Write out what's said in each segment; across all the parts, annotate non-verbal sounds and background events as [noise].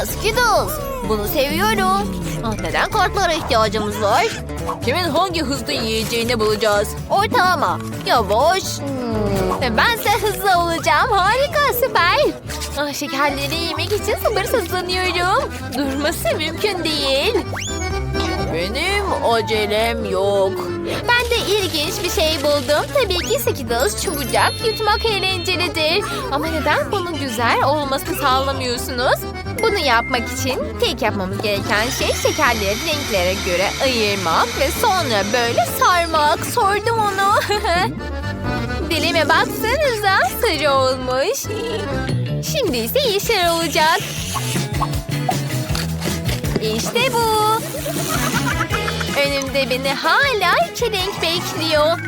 Aa Skittles. Bunu seviyorum. Ah, neden kartlara ihtiyacımız var? Kimin hangi hızlı yiyeceğini bulacağız. Ortalama. Yavaş. Hmm. Ve Ben ise hızlı olacağım. Harika süper. Ah, şekerleri yemek için sabırsızlanıyorum. Durması mümkün değil. Benim acelem yok. Ben de ilginç bir şey buldum. Tabii ki Skittles çabucak yutmak eğlencelidir. Ama neden bunun güzel olmasını sağlamıyorsunuz? Bunu yapmak için tek yapmamız gereken şey şekerleri renklere göre ayırmak ve sonra böyle sarmak. Sordum onu. [laughs] Dilime baksanıza sarı olmuş. Şimdi ise yeşil olacak. İşte bu. Önümde beni hala iki renk bekliyor.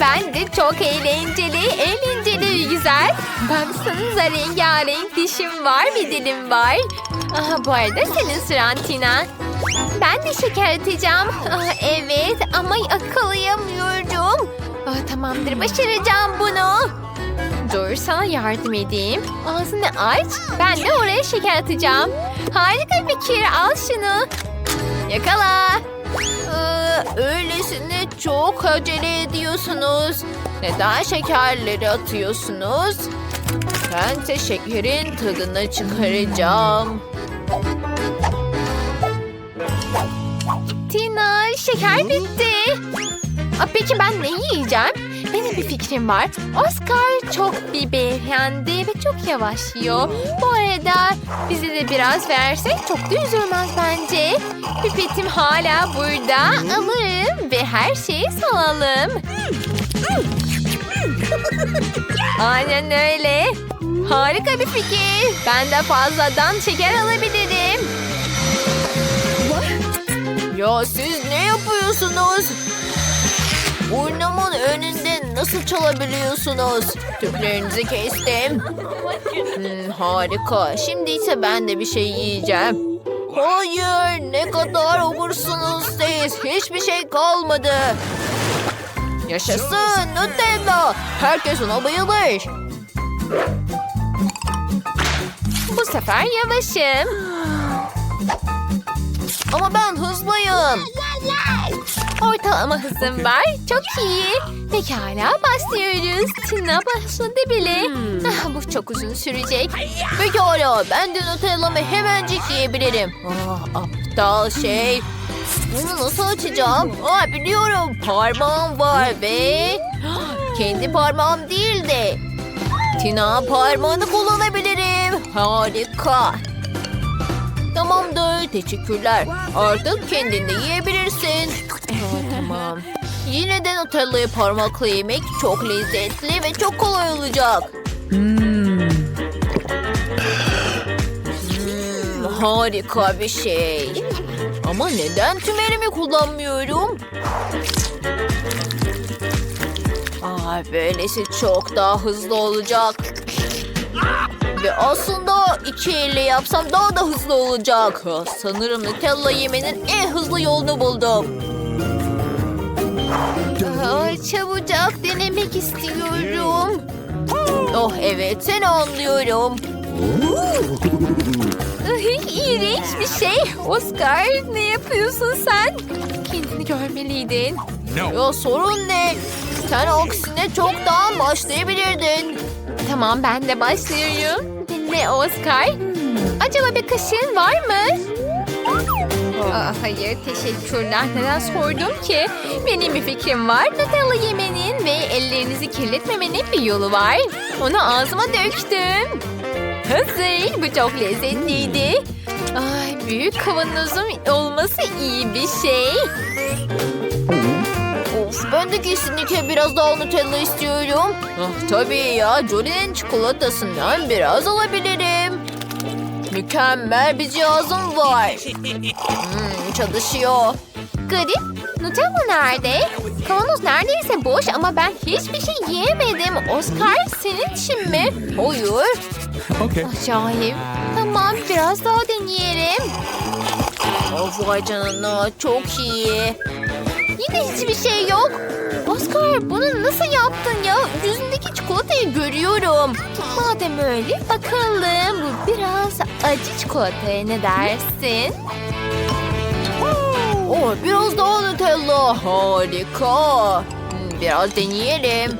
Ben de çok eğlenceli, eğlenceli güzel. Baksanıza rengarenk dişim var ve dilim var. Aha, bu arada senin sıran Tina. Ben de şeker atacağım. Ah, evet ama yakalayamıyorum. Ah, tamamdır başaracağım bunu. Dur sana yardım edeyim. Ağzını aç. Ben de oraya şeker atacağım. Harika fikir. Al şunu. Yakala. Öylesine çok acele ediyorsunuz. Neden şekerleri atıyorsunuz? Ben şekerin tadını çıkaracağım. Tina şeker bitti. Peki ben ne yiyeceğim? Benim bir fikrim var. Oscar çok bir beyefendi ve çok yavaş yiyor. Bu arada bize de biraz versek çok da üzülmez bence. Pipetim hala burada. Alırım ve her şeyi salalım. [laughs] Aynen öyle. Harika bir fikir. Ben de fazladan şeker alabilirim. Ya siz ne yapıyorsunuz? Burnumun önünde nasıl çalabiliyorsunuz? Tüplerinizi kestim. Hmm, harika. Şimdi ise ben de bir şey yiyeceğim. Hayır, ne kadar obursunuz siz. Hiçbir şey kalmadı. Yaşasın Nutella. Herkes ona bayılır. Bu sefer yavaşım. Ama ben hızlıyım. Ortalama hızım var. Çok iyi. Pekala başlıyoruz. Tina başladı bile. Ah, bu çok uzun sürecek. Pekala ben de Nutella'mı hemencik yiyebilirim. Ah, aptal şey. Bunu nasıl açacağım? Aa, biliyorum. Parmağım var ve... Kendi parmağım değil de... Tina parmağını kullanabilirim. Harika. Tamamdır. Teşekkürler. Artık kendin de yiyebilirsin. Aa, tamam. Yine de Nutella'yı parmakla yemek çok lezzetli ve çok kolay olacak. Hmm, harika bir şey. Ama neden tüm elimi kullanmıyorum? Aa, böylesi çok daha hızlı olacak. Ve aslında iki elle yapsam daha da hızlı olacak. Sanırım Nutella yemenin en hızlı yolunu buldum. Aa, çabucak denemek istiyorum. Oh evet seni anlıyorum. Ay, İğrenç bir şey. Oscar ne yapıyorsun sen? Kendini görmeliydin. No. Ya sorun ne? Sen aksine çoktan başlayabilirdin. Tamam ben de başlıyorum. Dinle Oscar. Acaba bir kaşığın var mı? Aa, hayır teşekkürler. Neden sordum ki? Benim bir fikrim var. Nutella yemenin ve ellerinizi kirletmemenin bir yolu var. Onu ağzıma döktüm. Hazır. Bu çok lezzetliydi. Ay, büyük kavanozum olması iyi bir şey. Of ben de kesinlikle biraz daha Nutella istiyorum. Ah, tabii ya Jolie'nin çikolatasından biraz alabilirim. Mükemmel bir cihazım var. Hmm, çalışıyor. Garip. Nutella nerede? Kavanoz neredeyse boş ama ben hiçbir şey yiyemedim. Oscar senin için mi? Hayır. Okay. Acayip. Tamam biraz daha deneyelim. Of vay canına çok iyi. Yine hiçbir şey yok. Oscar bunu nasıl yaptın ya? Yüzündeki çikolatayı görüyorum. Madem öyle bakalım. Bu biraz acı çikolataya ne dersin? Oh, biraz daha Nutella. Harika. Hmm, Biraz deneyelim.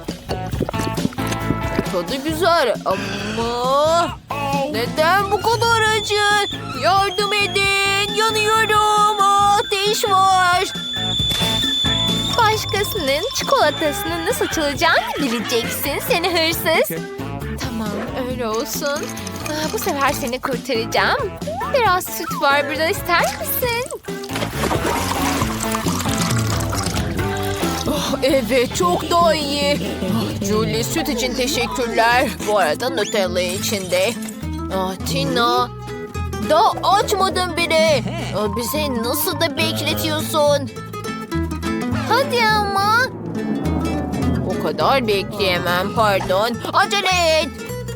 Tadı güzel ama... Neden bu kadar acı? Yardım edin. Yanıyorum. Ateş var. Başkasının çikolatasının nasıl açılacağını bileceksin seni hırsız. Tamam öyle olsun. Aa, bu sefer seni kurtaracağım. Biraz süt var burada ister misin? Oh, evet çok daha iyi. Ah, Julie süt için teşekkürler. Bu arada Nutella içinde. Ah, Tina. Daha açmadın bile. Ah, bizi nasıl da bekletiyorsun? Hadi ama. O kadar bekleyemem pardon. Acele et.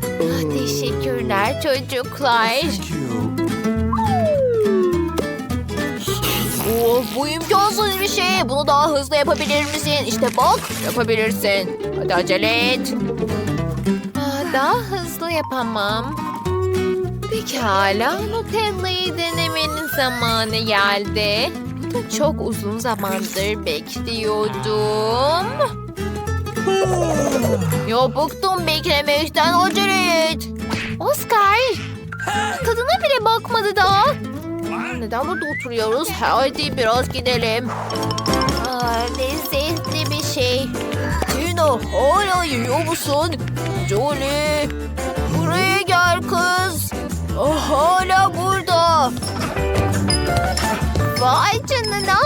Ah, Teşekkürler çocuklar. Oh, bu imkansız bir şey. Bunu daha hızlı yapabilir misin? İşte bak yapabilirsin. Hadi acele et. Aa, daha hızlı yapamam. Pekala Nutella'yı denemenin zamanı geldi. Çok uzun zamandır bekliyordum. ya bıktım beklemekten acele et. Oscar tadına bile bakmadı daha. Neden burada oturuyoruz? Hadi biraz gidelim. Aa, lezzetli bir şey. Tina hala yiyor musun? Jolie buraya gel kız. Hala burada. Vay canına.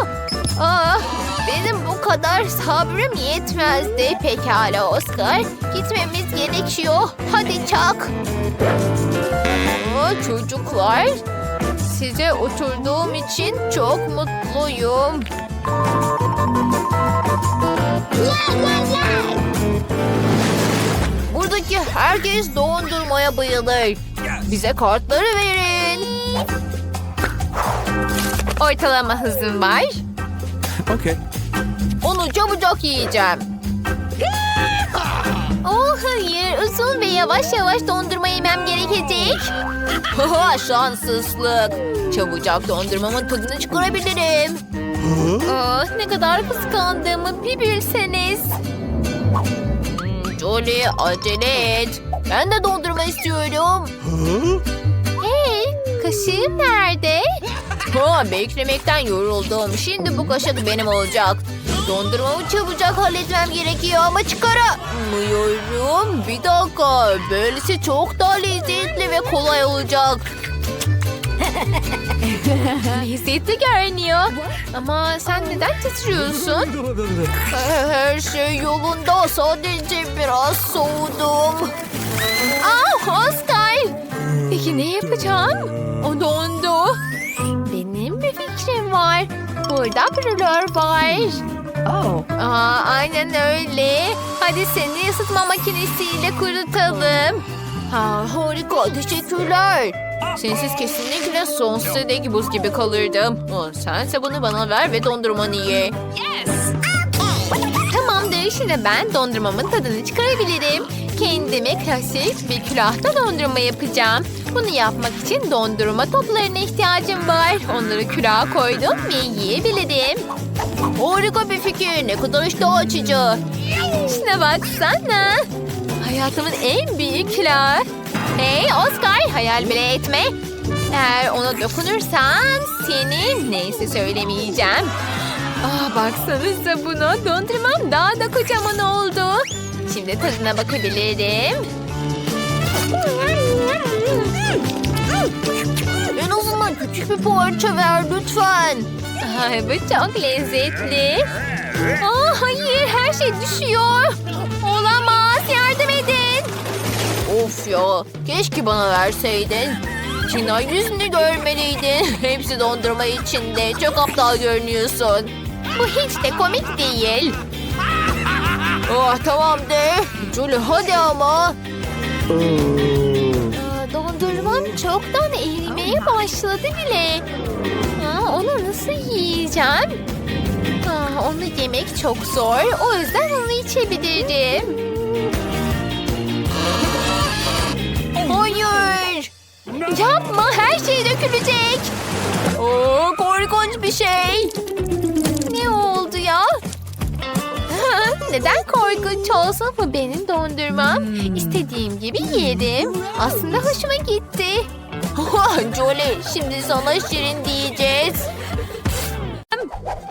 Aa, benim bu kadar sabrım yetmezdi. Pekala Oscar. Gitmemiz gerekiyor. Hadi çak. Aa, çocuklar. Size oturduğum için çok mutluyum. Buradaki herkes dondurmaya bayılır. Bize kartları verin. Ortalama hızım var. Okay. Onu çabucak yiyeceğim. [laughs] Oh hayır, uzun ve yavaş yavaş dondurma yemem gerekecek. Haha, Şanssızlık. Çabucak dondurmamın tadını çıkarabilirim. Oh, ne kadar kıskandığımı bir bilseniz. Hmm, Jolie acele et. Ben de dondurma istiyorum. Hey, kaşığım nerede? Ha, beklemekten yoruldum. Şimdi bu kaşık benim olacak. Dondurmamı çabucak halletmem gerekiyor ama çıkaramıyorum. Bir dakika. Böylesi çok daha lezzetli ve kolay olacak. [laughs] lezzetli görünüyor. Ama sen neden titriyorsun? Her şey yolunda. Sadece biraz soğudum. Ah Oscar. Peki ne yapacağım? O dondu. Burada brülör var. Oh. Aa, aynen öyle. Hadi seni ısıtma makinesiyle kurutalım. Ha, harika teşekkürler. Sensiz kesinlikle sonsuza dek buz gibi kalırdım. Sense bunu bana ver ve dondurmanı ye. Tamamdır şimdi ben dondurmamın tadını çıkarabilirim. Kendime klasik bir külahta dondurma yapacağım. Bunu yapmak için dondurma toplarına ihtiyacım var. Onları külaha koydum ve yiyebilirim. Harika bir fikir. Ne kadar iştah açıcı. Şuna baksana. Hayatımın en büyük külahı. Hey Oscar hayal bile etme. Eğer ona dokunursan seni neyse söylemeyeceğim. Ah baksanıza buna dondurmam daha da kocaman oldu. Şimdi tadına bakabilirim. En azından küçük bir parça ver lütfen. Ay, bu çok lezzetli. Aa, hayır her şey düşüyor. Olamaz yardım edin. Of ya keşke bana verseydin. Tina yüzünü görmeliydin. [laughs] Hepsi dondurma içinde. Çok aptal görünüyorsun. Bu hiç de komik değil. Oh tamam de. Julie hadi ama. Aa, dondurmam çoktan erimeye başladı bile. Aa, onu nasıl yiyeceğim? Aa, onu yemek çok zor. O yüzden onu içebilirim. Yapma her şey dökülecek. Oo, korkunç bir şey. Neden korkunç olsun bu benim dondurmam? İstediğim gibi yerim. Aslında hoşuma gitti. [laughs] Jolie şimdi sana şirin diyeceğiz.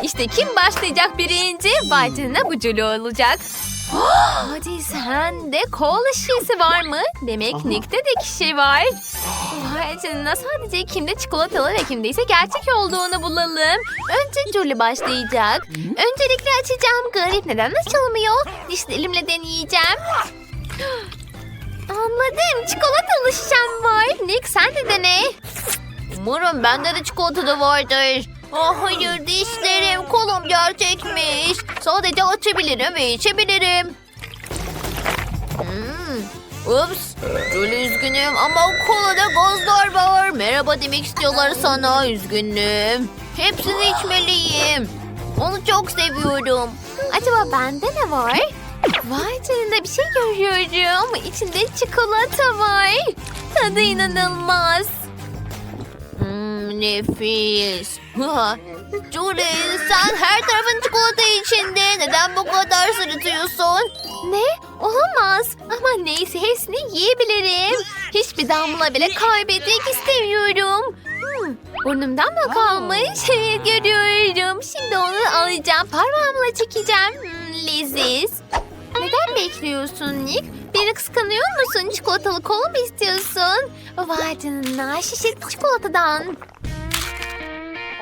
İşte kim başlayacak birinci? Vay canına bu Julie olacak. Hadi sen de kola şişesi var mı? Demek Nick'te de kişi var. Vay canına sadece kimde çikolatalı ve kimde ise gerçek olduğunu bulalım. Önce Julie başlayacak. Öncelikle açacağım. Garip neden açılmıyor? Dişlerimle deneyeceğim. [gasps] Anladım. Çikolatalı şişem var. Nick sen de dene. Umarım bende de çikolata da vardır. Ah hayır dişlerim kolum gerçekmiş. Sadece açabilirim ve içebilirim. Hmm. Ups. Julie üzgünüm ama kolada gazlar var. Merhaba demek istiyorlar sana. Üzgünüm. Hepsini içmeliyim. Onu çok seviyorum. Acaba bende ne var? Vay canına bir şey görüyorum. İçinde çikolata var. Tadı inanılmaz. Hmm, nefis. [laughs] Julie sen her tarafın çikolata içinde. Neden bu kadar sırıtıyorsun? Ne? Olamaz. Ama neyse hepsini yiyebilirim. Hiçbir damla bile kaybetmek istemiyorum. Hmm, burnumdan mı kalmış? Evet görüyorum. Şimdi onu alacağım. Parmağımla çekeceğim. Hmm, leziz. Neden bekliyorsun Nick? Beni kıskanıyor musun? Çikolatalı kola mı istiyorsun? Vay canına şişe çikolatadan.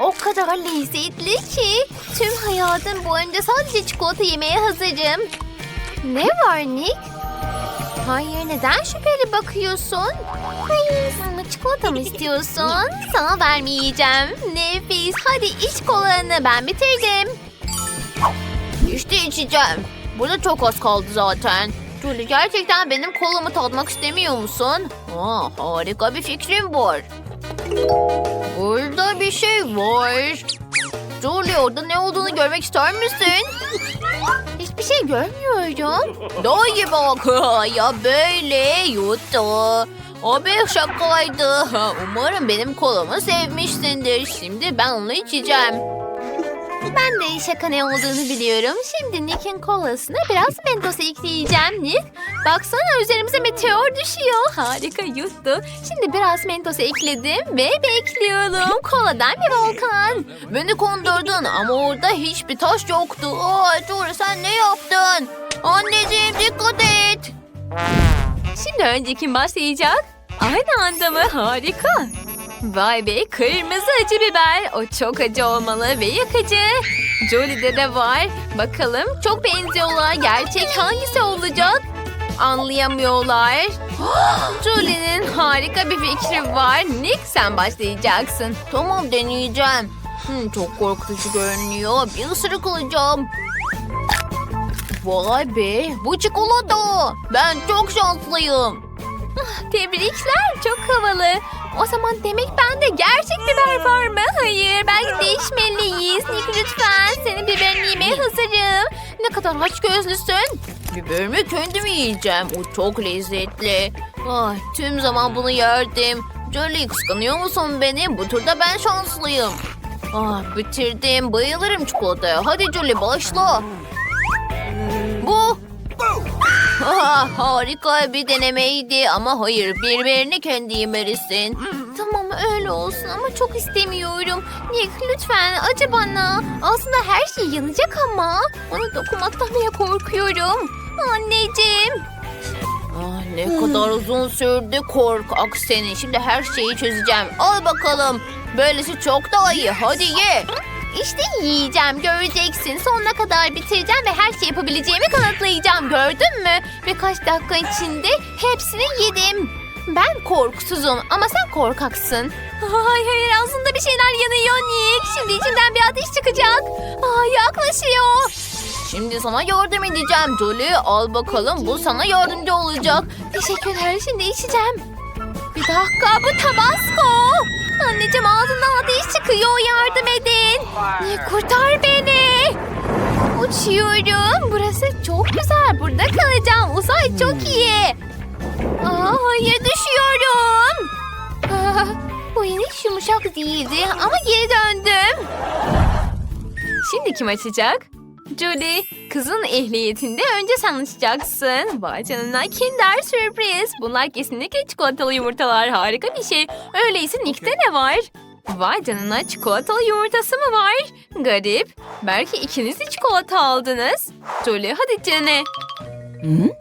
O kadar lezzetli ki tüm hayatım boyunca sadece çikolata yemeye hazırım. Ne var Nick? Hayır neden şüpheli bakıyorsun? Hayır çikolata mı istiyorsun? Sana vermeyeceğim. Nefis hadi iç kolanı ben bitirdim. İşte içeceğim. Burada çok az kaldı zaten. Julie gerçekten benim kolamı tadmak istemiyor musun? Aa, harika bir fikrim var. Burada bir şey var. Julie orada ne olduğunu görmek ister misin? Hiçbir şey görmüyorum. Daha iyi bak. ya böyle yuttu. O bir şakaydı. [laughs] Umarım benim kolamı sevmişsindir. Şimdi ben onu içeceğim. Ben de şaka ne olduğunu biliyorum. Şimdi Nick'in kolasına biraz mentos ekleyeceğim Nick. Baksana üzerimize meteor düşüyor. Harika yuttu. Şimdi biraz mentos ekledim ve bekliyorum. Koladan bir volkan. Beni kondurdun ama orada hiçbir taş yoktu. Jory sen ne yaptın? Anneciğim dikkat et. Şimdi önce kim başlayacak? Aynı anda mı? Harika. Vay be kırmızı acı biber. O çok acı olmalı ve yakıcı. Jolie'de de var. Bakalım çok benziyorlar. Gerçek hangisi olacak? Anlayamıyorlar. [gasps] Jolie'nin harika bir fikri var. Nick sen başlayacaksın. Tamam deneyeceğim. Hmm, çok korkutucu görünüyor. Bir ısırık alacağım. Vay be bu çikolata. Ben çok şanslıyım. Tebrikler çok havalı. O zaman demek bende gerçek biber var mı? Hayır belki değişmeliyiz. Nick lütfen senin biberini yemeye hazırım. Ne kadar aç gözlüsün. Biberimi kendim yiyeceğim. O çok lezzetli. Ah, tüm zaman bunu yerdim. Jolie kıskanıyor musun beni? Bu turda ben şanslıyım. Ah, bitirdim. Bayılırım çikolataya. Hadi Jolie başla. Ah, harika bir denemeydi ama hayır birbirini kendi yemelisin. Tamam öyle olsun ama çok istemiyorum. Nick lütfen acı bana. Aslında her şey yanacak ama. Onu dokunmaktan bile korkuyorum. Anneciğim. Ah, ne kadar uzun sürdü korkak seni. Şimdi her şeyi çözeceğim. Al bakalım. Böylesi çok daha iyi. Hadi ye. İşte yiyeceğim göreceksin. Sonuna kadar bitireceğim ve her şeyi yapabileceğimi kanıtlayacağım. Gördün mü? Birkaç dakika içinde hepsini yedim. Ben korkusuzum ama sen korkaksın. Hayır hayır ağzında bir şeyler yanıyor Nick. Şimdi içinden bir ateş çıkacak. Aa, yaklaşıyor. Şimdi sana yardım edeceğim Jolie. Al bakalım bu sana yardımcı olacak. Teşekkürler şimdi içeceğim. Bir dakika bu tabasco. Anneciğim ağzından ateş çıkıyor yardım edin. Kurtar beni? Uçuyorum. Burası çok güzel. Burada kalacağım. Uzay çok iyi. Aa, hayır düşüyorum. Aa, hiç yumuşak değildi ama geri döndüm. Şimdi kim açacak? Julie, kızın ehliyetinde önce sen açacaksın. Vay canına kinder sürpriz. Bunlar kesinlikle çikolatalı yumurtalar. Harika bir şey. Öyleyse Nick'te ne var? Vay canına çikolatalı yumurtası mı var? Garip. Belki ikiniz de çikolata aldınız. Julie hadi dene.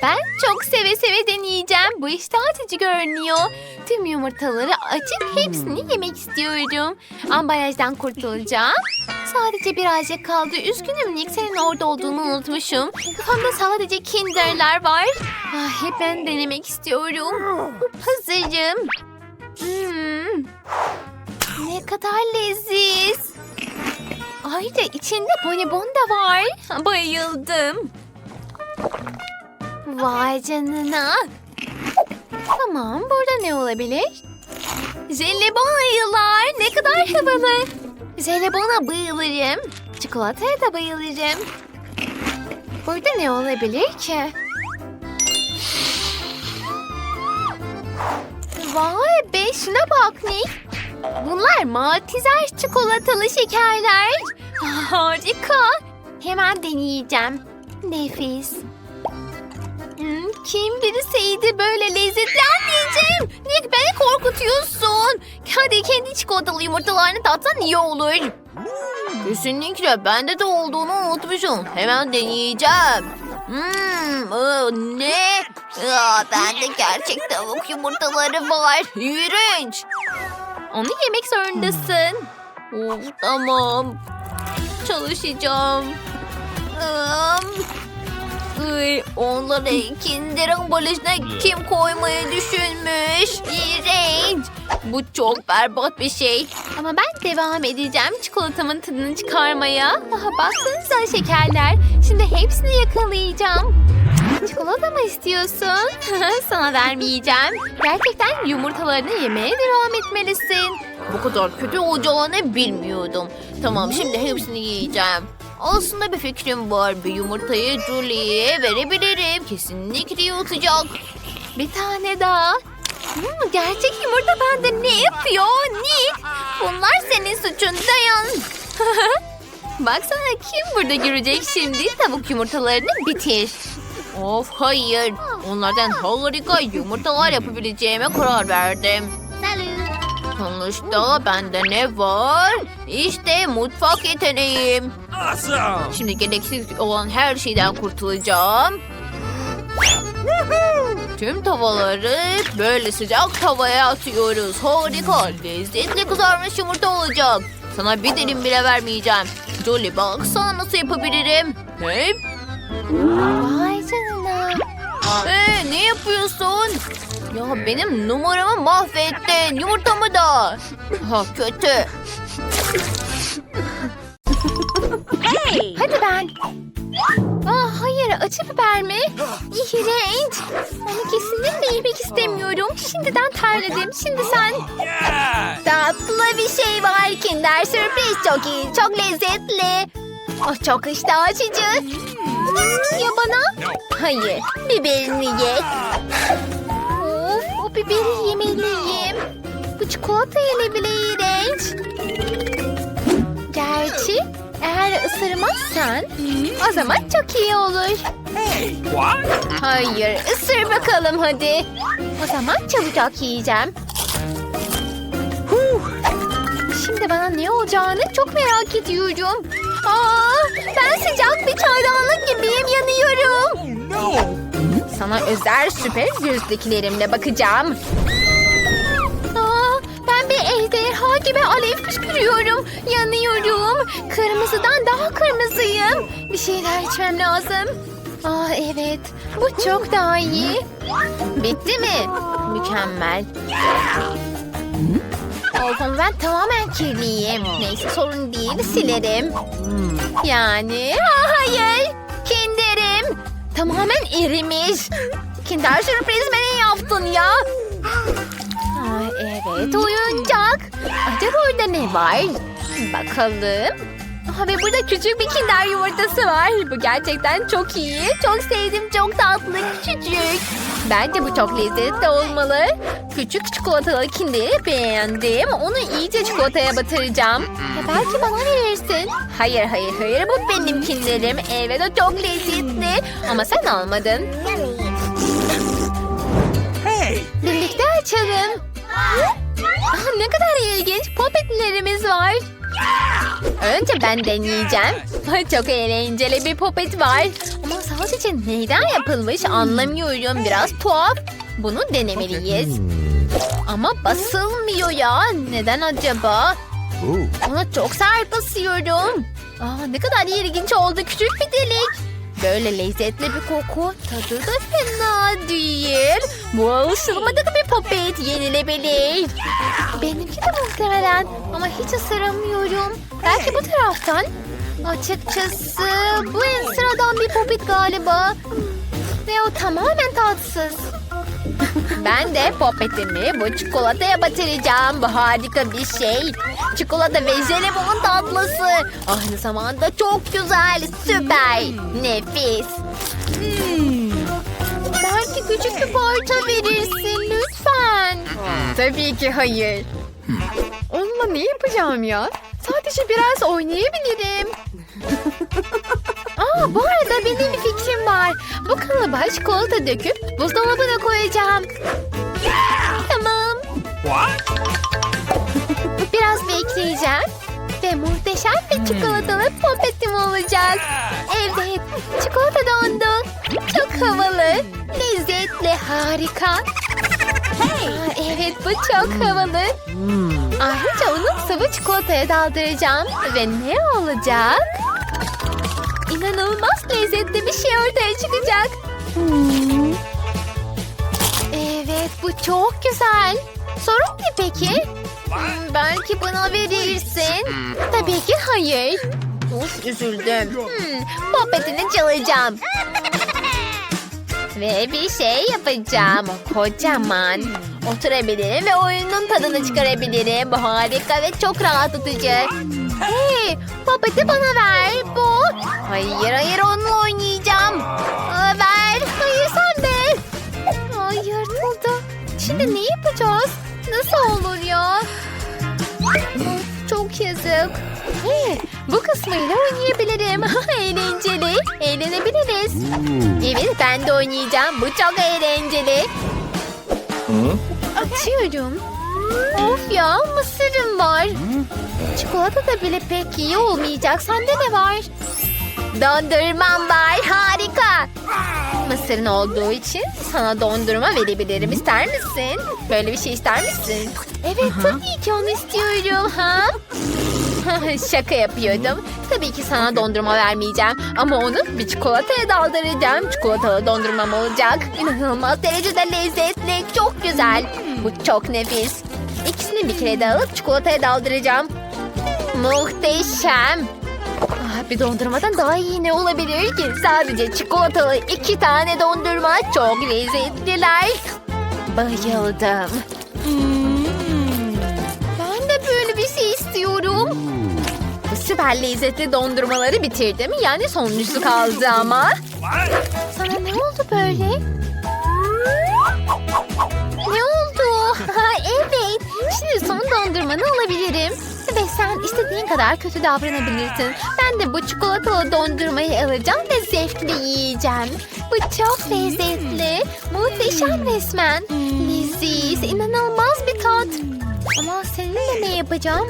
Ben çok seve seve deneyeceğim. Bu işte açıcı görünüyor. Tüm yumurtaları açıp hepsini yemek istiyorum. Ambalajdan kurtulacağım. Sadece birazcık kaldı. Üzgünüm Nick senin orada olduğunu unutmuşum. Kafamda sadece kinderler var. Ah, hep ben denemek istiyorum. Hazırım. Hmm. Ne kadar leziz. Ayrıca içinde bonibon da var. Bayıldım. Vay canına. Tamam burada ne olabilir? Jelibon ayılar ne kadar havalı. Jelibona bayılırım. Çikolataya da bayılırım. Burada ne olabilir ki? Vay be şuna bak Nick. Bunlar Malteser çikolatalı şekerler. [laughs] Harika. Hemen deneyeceğim. Nefis. Hmm, kim biriseydi böyle lezzetlenmeyeceğim. Nick beni korkutuyorsun. Hadi kendi çikolatalı yumurtalarını tatsan iyi olur. Kesinlikle bende de olduğunu unutmuşum. Hemen deneyeceğim. Hmm, ıı, ne? Aa, bende gerçek tavuk yumurtaları var. İğrenç. Onu yemek zorundasın. Of, tamam. Çalışacağım. Im, Iy, onları kinder ambalajına kim koymayı düşünmüş? İğrenç. Bu çok berbat bir şey. Ama ben devam edeceğim çikolatamın tadını çıkarmaya. Aha, baksanıza şekerler. Şimdi hepsini yakalayacağım. Çikolata mı istiyorsun? [laughs] Sana vermeyeceğim. Gerçekten yumurtalarını yemeye devam etmelisin. Bu kadar kötü olacağını bilmiyordum. Tamam şimdi hepsini yiyeceğim. Aslında bir fikrim var. Bir yumurtayı Julie'ye verebilirim. Kesinlikle yutacak. Bir tane daha. Hmm, gerçek yumurta bende ne yapıyor? Nick? Bunlar senin suçun dayan. [laughs] Baksana kim burada görecek şimdi tavuk yumurtalarını bitir. Of hayır. Onlardan harika yumurtalar yapabileceğime karar verdim. Sonuçta bende ne var? İşte mutfak yeteneğim. Awesome! Şimdi gereksiz olan her şeyden kurtulacağım. Tüm tavaları böyle sıcak tavaya atıyoruz. Harika, lezzetli kızarmış yumurta olacak. Sana bir dilim bile vermeyeceğim. Jolie bak sana nasıl yapabilirim. Hep. Vay canına. Ee, ne yapıyorsun? Ya benim numaramı mahvettin. Yumurtamı da. Ha kötü. Hadi ben. Aa, hayır acı biber mi? İğrenç. Onu kesinlikle yemek istemiyorum. Şimdiden terledim. Şimdi sen. Tatlı bir şey var. Kinder sürpriz çok iyi. Çok lezzetli. Oh, çok iştah açıcı. Ya bana? Hayır. Biberini ye. Of, o biberi yemeliyim. Bu çikolatayla bile iğrenç. Gerçi eğer ısırmazsan o zaman çok iyi olur. Hayır, ısır bakalım hadi. O zaman çabucak yiyeceğim. Şimdi bana ne olacağını çok merak ediyorum. Aa, sıcak bir çaydanlık gibiyim, yanıyorum. No! Sana özel süper gözlüklerimle bakacağım. Aa, ben bir ejderha gibi alev fışkırıyorum. Yanıyorum. Kırmızıdan daha kırmızıyım. Bir şeyler içmem lazım. Aa evet. Bu çok daha iyi. Bitti mi? Mükemmel. Ben tamamen kirliyim. Neyse sorun değil silerim. Yani ha, hayır. Kinderim. Tamamen erimiş. Kinder sürprizime ne yaptın ya? Aa, evet oyuncak. Acaba orada ne var? Bakalım. Aa, ve burada küçük bir kinder yumurtası var. Bu gerçekten çok iyi. Çok sevdim. Çok tatlı. Küçücük. Bence bu çok lezzetli olmalı. Küçük çikolatalı kinderi beğendim. Onu iyice çikolataya batıracağım. Ya belki bana verirsin. Hayır hayır hayır bu benim kinderim. Evet o çok lezzetli. Ama sen almadın. Hey! Birlikte açalım. Ah, ne kadar ilginç. Popetlerimiz var. Önce ben deneyeceğim. Çok eğlenceli bir popet var. Ama sadece neyden yapılmış anlamıyorum. Biraz tuhaf. Bunu denemeliyiz. Ama basılmıyor ya. Neden acaba? Ona çok sert basıyorum. Aa, ne kadar ilginç oldu. Küçük bir delik. Böyle lezzetli bir koku. Tadı da fena değil. Bu alışılmadık bir popet. Yenilebilir. Benimki de muhtemelen. Ama hiç ısıramıyorum. Belki bu taraftan. Açıkçası bu en sıradan bir popet galiba. Ve o tamamen tatsız. Ben de popetimi bu çikolataya batıracağım. Bu harika bir şey. Çikolata ve jelibon tatlısı. Aynı zamanda çok güzel, süper, nefis. Hmm. Küçük bir parça verirsin lütfen. Tabii ki hayır. Onunla ne yapacağım ya? Sadece biraz oynayabilirim. [laughs] Aa, bu arada benim bir fikrim var. Bu kalıba çikolata döküp buzdolabına koyacağım. Tamam. Biraz bekleyeceğim. Ve muhteşem bir çikolatalı popetim olacak. Evet, çikolata dondu. Çok havalı, lezzetli, harika. Aa, evet, bu çok havalı. Ayrıca onu sıvı çikolataya daldıracağım. Ve ne olacak? İnanılmaz lezzetli bir şey ortaya çıkacak. Evet, bu çok güzel. Sorun ne peki? Hmm, belki bana verirsin. Tabii ki hayır. Of üzüldüm. Hmm, popetini çalacağım. [laughs] Ve bir şey yapacağım. Kocaman. Oturabilirim ve oyunun tadını çıkarabilirim. Bu harika ve çok rahatlatıcı. Hey, popeti bana ver. Bu. Hayır hayır onunla oynayacağım. Ver. Hayır sen de. Ay yırtıldı. Şimdi ne yapacağız? Nasıl olur ya? Çok yazık. Hey, bu kısmıyla oynayabilirim. [laughs] Eğlenceli. Eğlenebiliriz. Evet ben de oynayacağım. Bu çok eğlenceli. Açıyorum. Of ya mısırım var. Çikolata da bile pek iyi olmayacak. Sende ne var? Dondurmam var. Harika. Mısırın olduğu için sana dondurma verebilirim. İster misin? Böyle bir şey ister misin? Evet tabii ki onu istiyorum. Ha? [laughs] Şaka yapıyordum. Tabii ki sana dondurma vermeyeceğim. Ama onu bir çikolataya daldıracağım. Çikolatalı dondurmam olacak. İnanılmaz derecede lezzetli. Çok güzel. Bu çok nefis. İkisini bir kere de alıp çikolataya daldıracağım. Muhteşem. Ah, Bir dondurmadan daha iyi ne olabilir ki? Sadece çikolatalı iki tane dondurma çok lezzetliler. Bayıldım. Süper lezzetli dondurmaları bitirdim. Yani sonuncusu kaldı ama. Sana ne oldu böyle? Ne oldu? [laughs] Evet. Şimdi son dondurmanı alabilirim. Ve sen istediğin kadar kötü davranabilirsin. Ben de bu çikolatalı dondurmayı alacağım ve zevkle yiyeceğim. Bu çok lezzetli. Muhteşem resmen. Leziz, inanılmaz bir tat. Ama seninle ne yapacağım?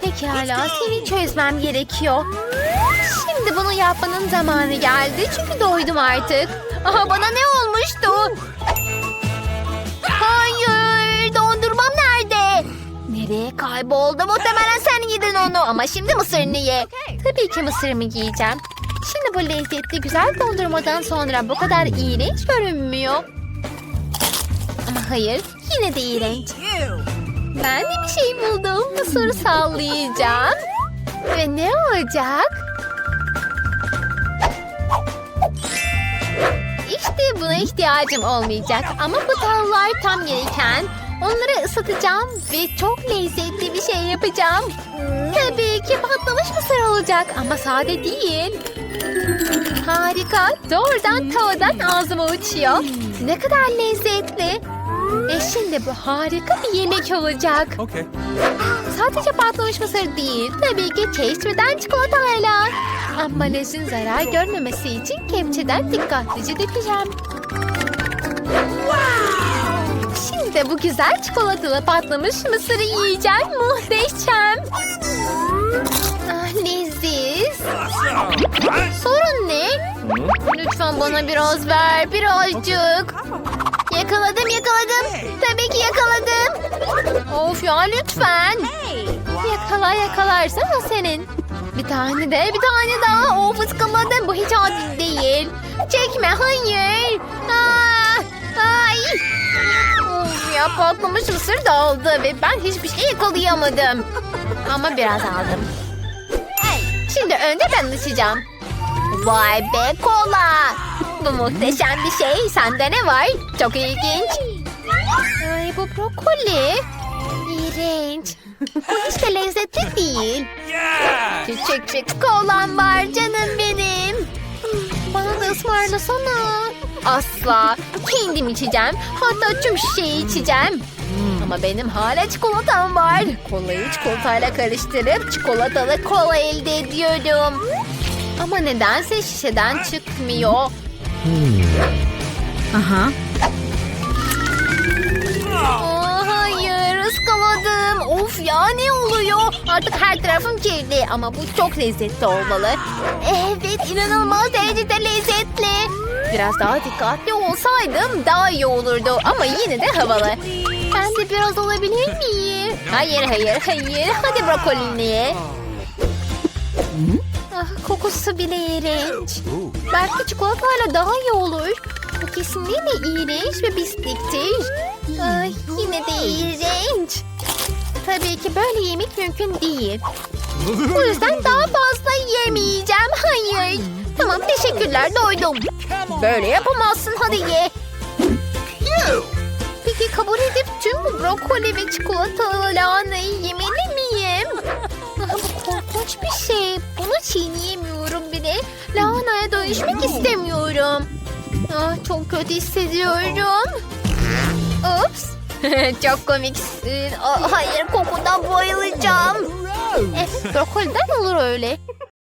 Pekala, seni çözmem gerekiyor. Şimdi bunu yapmanın zamanı geldi çünkü doydum artık. Aha bana ne olmuştu? Hayır, dondurmam nerede? Nereye kayboldu? Muhtemelen sen yedin onu ama şimdi mısırını ye. Tabii ki mısırımı yiyeceğim. Şimdi bu lezzetli güzel dondurmadan sonra bu kadar iğrenç görünmüyor. Ama hayır, yine de iğrenç. Ben de bir şey buldum. Mısır sallayacağım. Ve ne olacak? İşte buna ihtiyacım olmayacak. Ama bu tahıllar tam gereken. Onları ısıtacağım ve çok lezzetli bir şey yapacağım. Tabii ki patlamış mısır olacak ama sade değil. Harika. Doğrudan tavadan ağzıma uçuyor. Ne kadar lezzetli. E şimdi bu harika bir yemek olacak. Okay. Sadece patlamış mısır değil, tabii ki çeşmeden çikolatayla. Ambalajın zarar görmemesi için kepçeden dikkatlice dökeceğim. Şimdi de bu güzel çikolatalı patlamış mısırı yiyeceğim. Muhteşem. Ah, leziz. Sorun ne? Lütfen bana biraz ver, birazcık. Yakaladım, yakaladım. Tabii ki yakaladım. Of ya lütfen. Yakala yakalarsan o senin. Bir tane de, bir tane daha. Of ıskaladım. Bu hiç adil değil. Çekme, hayır. Aa, ay. Of ya patlamış mısır dağıldı ve ben hiçbir şey yakalayamadım. Ama biraz aldım. Şimdi önce ben açacağım. Vay be kola. Bu muhteşem bir şey. Sende ne var? Çok ilginç. Ay bu brokoli. İğrenç. Bu hiç de lezzetli değil. Yeah. Küçük kolam var canım benim. Bana da ısmarlasana. Asla. Kendim içeceğim. Hatta tüm şişeyi içeceğim. Ama benim hala çikolatam var. Kolayı çikolatayla karıştırıp çikolatalı kola elde ediyorum. Ama nedense şişeden çıkmıyor. Aa, hayır ıskaladım. Of ya ne oluyor? Artık her tarafım kirli ama bu çok lezzetli olmalı. Evet inanılmaz derecede lezzetli. Biraz daha dikkatli olsaydım daha iyi olurdu ama yine de havalı. Ben de biraz alabilir miyim? Hayır hayır hayır. Hadi brokolini. Kokusu bile iğrenç. Belki çikolatayla daha iyi olur. Bu kesinlikle iğrenç ve pisliktir. Ay, yine de iğrenç. Tabii ki böyle yemek mümkün değil. Bu yüzden daha fazla yemeyeceğim. Hayır. Tamam teşekkürler doydum. Böyle yapamazsın hadi ye. Peki kabul edip tüm bu brokoli ve çikolatalı lahanayı yemeli miyim? Ah, bu korkunç bir şey. Bunu çiğneyemiyorum bile. Lahanaya dönüşmek istemiyorum. Ah, çok kötü hissediyorum. Ups. [laughs] çok komiksin. Ah, hayır kokudan bayılacağım. Evet brokoliden olur öyle.